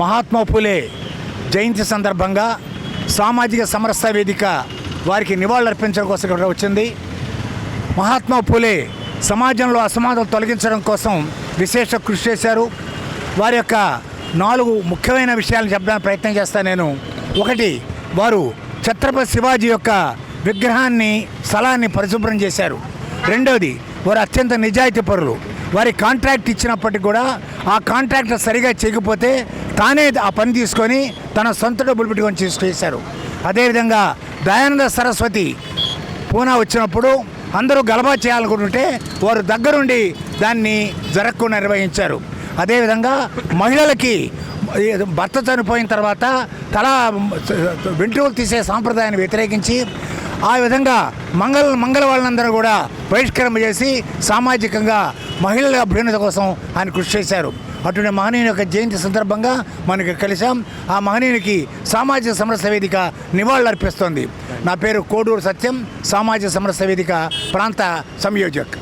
మహాత్మా ఫులే జయంతి సందర్భంగా సామాజిక సమరస్థ వేదిక వారికి నివాళులర్పించడం కోసం ఇక్కడ వచ్చింది. మహాత్మా ఫులే సమాజంలో అసమానతలు తొలగించడం కోసం విశేష కృషి చేశారు. వారి యొక్క నాలుగు ముఖ్యమైన విషయాలు చెప్పడానికి ప్రయత్నం చేస్తాను నేను. ఒకటి వారు ఛత్రపతి శివాజీ యొక్క విగ్రహాన్ని స్థలాన్ని పరిశుభ్రం చేశారు. రెండవది వారు అత్యంత నిజాయితీ పరులు. వారి కాంట్రాక్ట్ ఇచ్చినప్పటికీ కూడా ఆ కాంట్రాక్ట్ సరిగా చేయకపోతే తానే ఆ పని తీసుకొని తన సొంత డబ్బులు పెట్టుకొని చేసుకేశారు అదేవిధంగా దయానంద సరస్వతి పూనా వచ్చినప్పుడు అందరూ గలబా చేయాలనుకుంటుంటే వారు దగ్గరుండి దాన్ని జరగకుండా నిర్వహించారు. అదేవిధంగా మహిళలకి భర్త చనిపోయిన తర్వాత తల వెంట్రుకలు తీసే సాంప్రదాయాన్ని వ్యతిరేకించి ఆ విధంగా మంగళ మంగళ వాళ్ళందరూ కూడా బహిష్కరణ చేసి సామాజికంగా మహిళల అభ్యున్నత కోసం ఆయన కృషి చేశారు. అటువంటి మహనీయుని యొక్క జయంతి సందర్భంగా మనకి కలిసాం ఆ మహనీయునికి సామాజిక సమరస వేదిక నివాళులర్పిస్తోంది. నా పేరు కోడూరు సత్యం. సామాజిక సమరస వేదిక ప్రాంత సంయోజక్.